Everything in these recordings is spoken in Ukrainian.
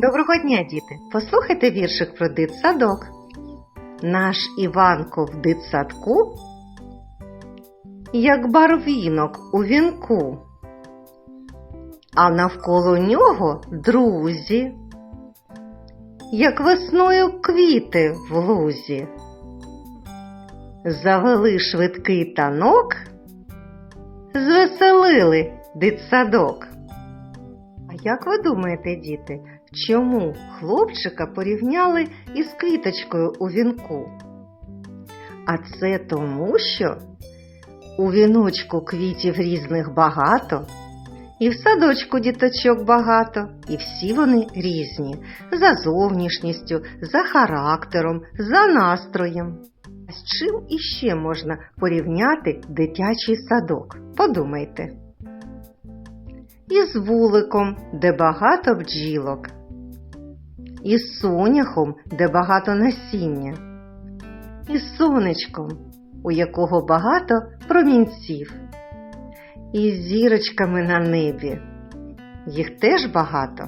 Доброго дня, діти! Послухайте віршик про дитсадок. Наш Іванко в дитсадку, як барвінок у вінку, а навколо нього друзі, як весною квіти в лузі. Завели швидкий танок, звеселили дитсадок. А як ви думаєте, діти, чому хлопчика порівняли із квіточкою у вінку? А це тому, що у віночку квітів різних багато, і в садочку діточок багато, і всі вони різні за зовнішністю, за характером, за настроєм. З чим іще можна порівняти дитячий садок? Подумайте із вуликом, де багато бджілок, із соняхом, де багато насіння, із сонечком, у якого багато промінців, і зірочками на небі. Їх теж багато.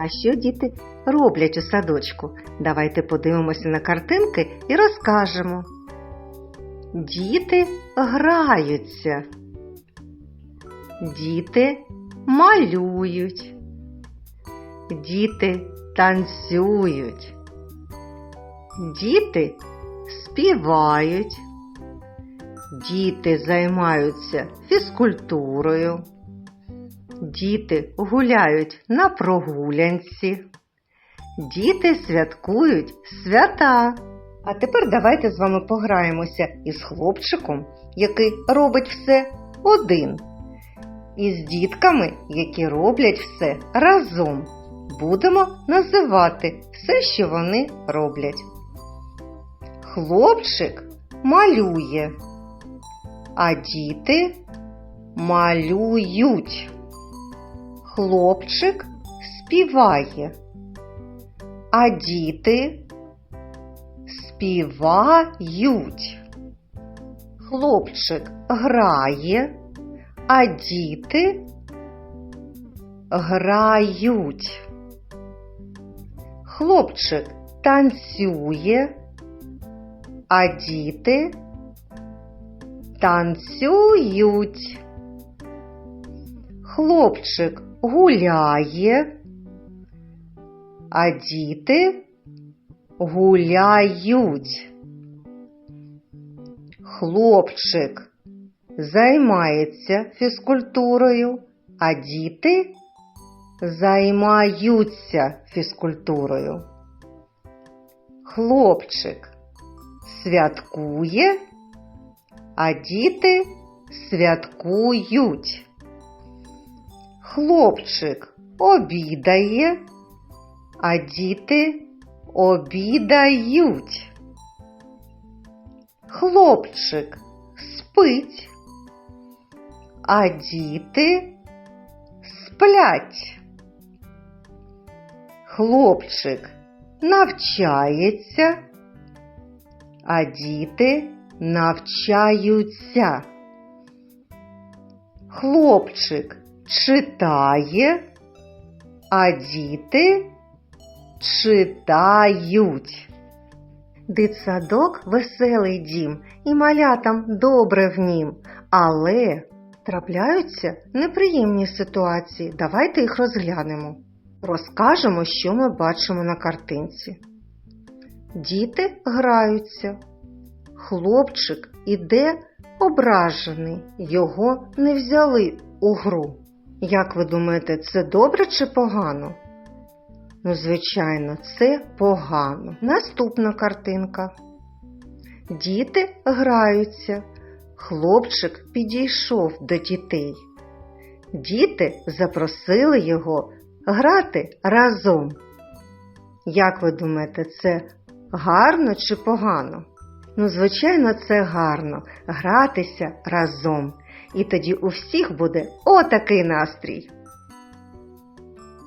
А що діти роблять у садочку? Давайте подивимося на картинки і розкажемо. Діти граються. Діти малюють, діти танцюють, діти співають, діти займаються фізкультурою, діти гуляють на прогулянці, діти святкують свята. А тепер давайте з вами пограємося із хлопчиком, який робить все один і з дітками, які роблять все разом. Будемо називати все, що вони роблять. Хлопчик малює, а діти малюють. Хлопчик співає, а діти співають. Хлопчик грає а діти грають. Хлопчик танцює, а діти танцюють. Хлопчик гуляє, а діти гуляють. Хлопчик займається фізкультурою, а діти займаються фізкультурою. Хлопчик святкує, а діти святкують. Хлопчик обідає, а діти обідають. Хлопчик спить, а діти сплять. Хлопчик навчається, а діти навчаються. Хлопчик читає, а діти читають. Дитсадок веселий дім, і малятам добре в нім, але трапляються неприємні ситуації. Давайте їх розглянемо. Розкажемо, що ми бачимо на картинці. Діти граються. Хлопчик іде ображений, його не взяли у гру. Як ви думаєте, це добре чи погано? Ну, звичайно, це погано. Наступна картинка. Діти граються. Хлопчик підійшов до дітей. Діти запросили його грати разом. Як ви думаєте, це гарно чи погано? Ну, звичайно, це гарно гратися разом. І тоді у всіх буде отакий настрій.